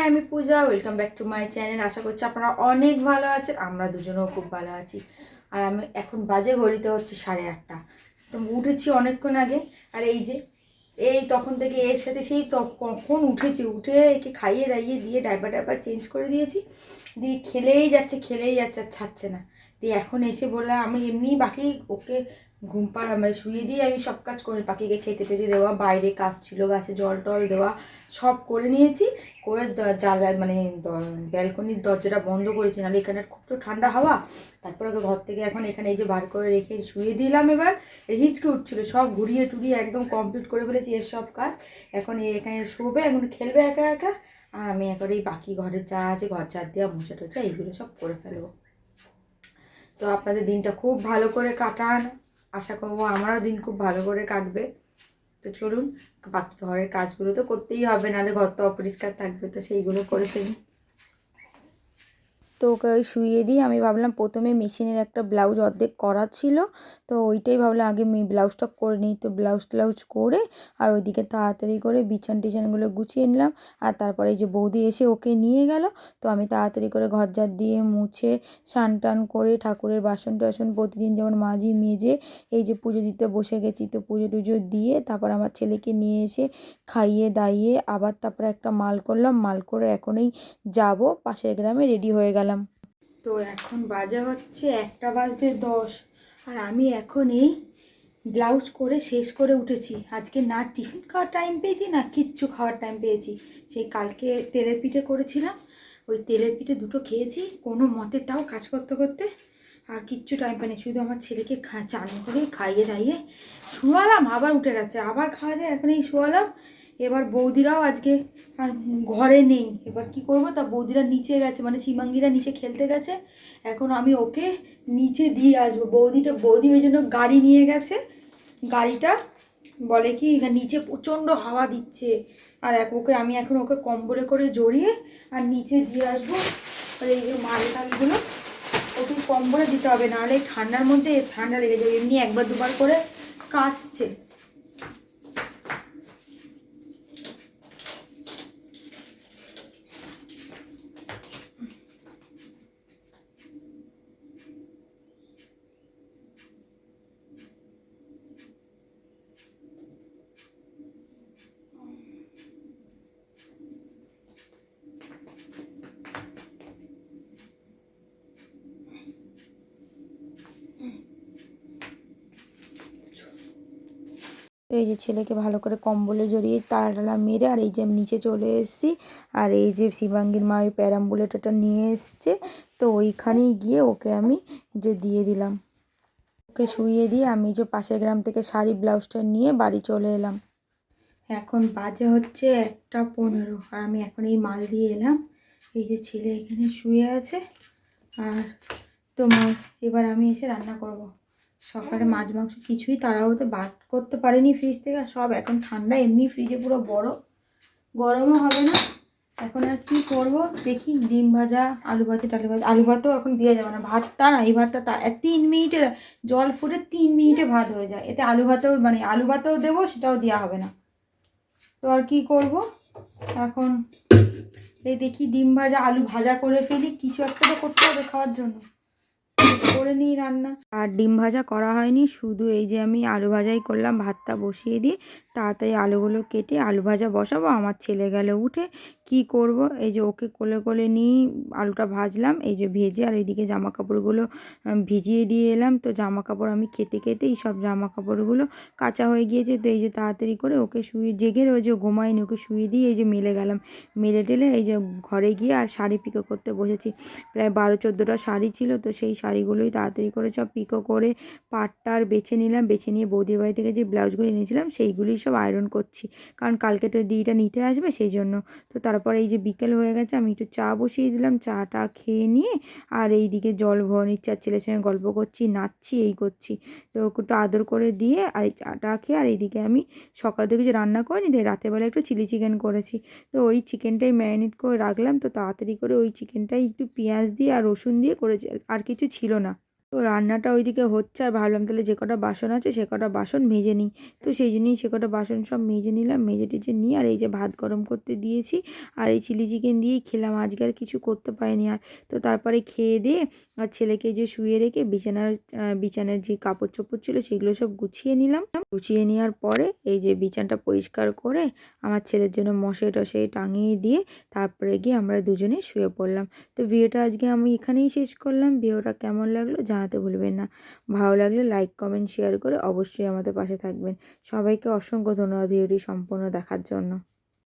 High আমি Puja. Welcome back to my channel আশা করছি আপনারা অনেক ভালো আছেন। আমরা দুজনেও খুব ভালো আছি। আর আমি এখন বাজে ঘড়িতে হচ্ছে সাড়ে আটটা। তো উঠেছি অনেকক্ষণ আগে। আর এই যে, এই তখন থেকে এর সাথে সেই কখন উঠেছি। উঠে একে খাইয়ে দাইয়ে দিয়ে ডাইপার ডাইপার চেঞ্জ করে দিয়েছি। দিয়ে খেলেই যাচ্ছে খেলেই যাচ্ছে, আর ছাড়ছে না। দিয়ে এখন এসে বললাম, আমি এমনি বাকি ওকে ঘুম পাড়া মানে শুয়ে দিয়ে আমি সব কাজ করে পাখিকে খেতে পেতে দেওয়া, বাইরে কাজ ছিল গাছে জল টল দেওয়া, সব করে নিয়েছি। করে জানলা মানে ব্যালকনির দরজাটা বন্ধ করেছি, নাহলে এখানে খুব তো ঠান্ডা হাওয়া। তারপর ওকে ঘর থেকে এখন এখানে এই যে বার করে রেখে শুয়ে দিলাম এবার। হিচকে উঠছিল, সব ঘুরিয়ে টুরিয়ে একদম কমপ্লিট করে ফেলেছি এর সব কাজ। এখন এখানে শোবে, এখন খেলবে একা একা। আর আমি এখন এই বাকি ঘরের যা আছে, ঘর চার দেওয়া মোচা টোচা এইগুলো সব করে ফেলব। তো আপনাদের দিনটা খুব ভালো করে কাটান। আশা করব আমারও দিন খুব ভালো করে কাটবে। তো চলুন, বাকি ঘরের কাজগুলো তো করতেই হবে, নাহলে ঘর তো অপরিষ্কার থাকবে, তো সেইগুলো করে ফেলি। তো ওকে ওই শুইয়ে দিয়ে আমি ভাবলাম প্রথমে মেশিনের একটা ব্লাউজ অর্ধেক করা ছিল তো ওইটাই ভাবলাম, আগে আমি ব্লাউজটা করে নিই। তো ব্লাউজ ট্লাউজ করে আর ওইদিকে তাড়াতাড়ি করে বিছান টিছানগুলো গুছিয়ে নিলাম। আর তারপরে এই যে বৌদি এসে ওকে নিয়ে গেল। তো আমি তাড়াতাড়ি করে ঘর ঝাড় দিয়ে মুছে, স্নান টান করে ঠাকুরের বাসন টাসন প্রতিদিন যেমন মাঝি মেজে এই যে পুজো দিতে বসে গেছি তো পুজো টুজো দিয়ে তারপর আমার ছেলেকে নিয়ে এসে খাইয়ে দাইয়ে আবার তারপরে একটা মাল করলাম। মাল করে এখনই যাব, পাশের গ্রামে রেডি হয়ে গেলাম। তো এখন বাজে হচ্ছে একটা বাজতে দশ। আর আমি এখন এই ব্লাউজ করে শেষ করে উঠেছি। আজকে না টিফিন খাওয়ার টাইম পেয়েছি, না কিচ্ছু খাওয়ার টাইম পেয়েছি। সেই কালকে তেলের পিঠে করেছিলাম। ওই তেলের পিঠে দুটো খেয়েছি, কোনো মতে তাও কাজ করতে করতে আর কিচ্ছু টাইম পাইনি। শুধু আমার ছেলেকে খা চান করে খাইয়ে দাইয়ে শুয়ালাম, আবার উঠে গেছে। আবার খাওয়া যায় এখন এই শুয়ালাম। এবার বৌদিরাও আজকে আর ঘরে নেই। এবার কি করব? তা বৌদিরা নিচে গেছে মানে সীমাঙ্গিরা নিচে খেলতে গেছে। এখন আমি ওকে নিচে দিয়ে আসব। বৌদিটা, বৌদি ওই জন্য গাড়ি নিয়ে গেছে। গাড়িটা বলে কি নিচে প্রচণ্ড হাওয়া দিচ্ছে। আর এক ওকে, আমি এখন ওকে কম্বলে করে জড়িয়ে আর নিচে দিয়ে আসব। আর এই যে মাল টালগুলো, ওকে কম্বলে দিতে হবে। নাহলে ঠান্ডার মধ্যে ঠান্ডা লেগে যাবে। এমনি একবার দুবার করে কাশছে। তো এই যে ছেলেকে ভালো করে কম্বলে জড়িয়ে তাড়াটালা মেরে আর এই যে আমি নিচে চলে এসেছি। আর এই যে শিবাঙ্গীর মা ওই প্যারাম্বুলেটরটা নিয়ে এসছে। তো ওইখানেই গিয়ে ওকে আমি যে দিয়ে দিলাম। ওকে শুইয়ে দিয়ে আমি যে পাশের গ্রাম থেকে শাড়ি, ব্লাউজটা নিয়ে বাড়ি চলে এলাম। এখন বাজে হচ্ছে একটা পনেরো আর আমি এখন এই মাল দিয়ে এলাম। এই যে ছেলে এখানে শুয়ে আছে। আর তোমার এবার আমি এসে রান্না করব। সকালে মাছ মাংস কিছুই তাড়াহুড়োতে বাদ করতে পারেনি ফ্রিজ থেকে, আর সব এখন ঠান্ডা, এমনি ফ্রিজে পুরো বরফ গরমও হবে না। এখন আর কি করব? দেখি ডিম ভাজা, আলু ভাজা টালু ভাজা আলু ভাতও এখন দেওয়া যাবে না। ভাতটা না, এই ভাতটা তা তিন মিনিটে জল ফুটে তিন মিনিটে ভাত হয়ে যায়। এতে আলু ভাতেও মানে আলু ভাতেও দেবো, সেটাও দেওয়া হবে না। তো আর কি করব? এখন এই দেখি ডিম ভাজা, আলু ভাজা করে ফেলি। কিছু একটা তো করতে হবে খাওয়ার জন্য। করে নিই রান্না। আর ডিম ভাজা করা হয়নি, শুধু এই যে আমি আলু ভাজাই করলাম, ভাতটা বসিয়ে দিয়ে তাড়াতাড়ি আলুগুলো কেটে আলু ভাজা বসাবো। আমার ছেলে গেল উঠে, কি করব? এই যে ওকে কোলে কোলে নিয়ে আলুটা ভাজলাম, এই যে ভেজে আর এইদিকে জামা কাপড়গুলো ভিজিয়ে দিয়ে এলাম। তো জামা কাপড় আমি খেতে খেতে এই সব জামা কাপড়গুলো কাঁচা হয়ে গিয়েছে। তো এই যে তাড়াতাড়ি করে ওকে শুয়ে, জেগে ওই যে ঘুমায়নি ওকে শুয়ে দিয়ে এই যে মেলে গেলাম। মেলে টেলে এই যে ঘরে গিয়ে আর শাড়ি পিকো করতে বসেছি। প্রায় বারো চোদ্দোটা শাড়ি ছিল, তো সেই শাড়িগুলোই তাড়াতাড়ি করে সব পিকো করে পাটটা আর বেছে নিলাম। বেছে নিয়ে বৌদির বাড়ি থেকে যে ব্লাউজগুলো এনেছিলাম, সেইগুলোই সব আয়রন করছি। কারণ কালকে তো দিদিটা নিতে আসবে সেই জন্য তো তারপর এই যে বিকেল হয়ে গেছে, আমি একটু চা বসিয়ে দিলাম, চাটা খেয়ে নিয়ে আর এই দিকে জল ভরে নিচ্ছি আর ছেলের সঙ্গে গল্প করছি, নাচছি, এই করছি। তো একটু আদর করে দিয়ে আর এই চাটা খেয়ে আর এইদিকে আমি সকাল থেকে যে রান্না করিনি তাই রাতেরবেলা একটু চিলি চিকেন করেছি। তো ওই চিকেনটাই ম্যারিনেট করে রাখলাম, তো তাড়াতাড়ি করে ওই চিকেনটাই একটু পেঁয়াজ দিয়ে আর রসুন দিয়ে করেছি, আর কিছু ছিল না। তো রান্নাটা ওইদিকে হচ্ছে আর ভাবলাম তাহলে যে কটা বাসন আছে সে কটা বাসন মেজে নিই। তো সেই জন্যই সে কটা বাসন সব মেজে নিলাম, মেজে টেজে নিয়ে আর এই যে ভাত গরম করতে দিয়েছি আর এই চিলি চিকেন দিয়েই খেলাম। আজকে আর কিছু করতে পারিনি আর। তো তারপরে খেয়ে দিয়ে আর ছেলেকে যে শুয়ে রেখে বিছানার বিছানার যে কাপড় চোপড় ছিল সেগুলো সব গুছিয়ে নিলাম। গুছিয়ে নেওয়ার পরে এই যে বিছানাটা পরিষ্কার করে আমার ছেলের জন্য মশাই টশাই টাঙিয়ে দিয়ে তারপরে গিয়ে আমরা দুজনে শুয়ে পড়লাম। তো ভিডিওটা আজকে আমি এখানেই শেষ করলাম। ভিডিওটা কেমন লাগল জানাতে ভুলবেন না। ভালো লাগলে লাইক কমেন্ট শেয়ার করে অবশ্যই আমাদের পাশে থাকবেন। সবাইকে অসংখ্য ধন্যবাদ ভিডিওটি সম্পূর্ণ দেখার জন্য।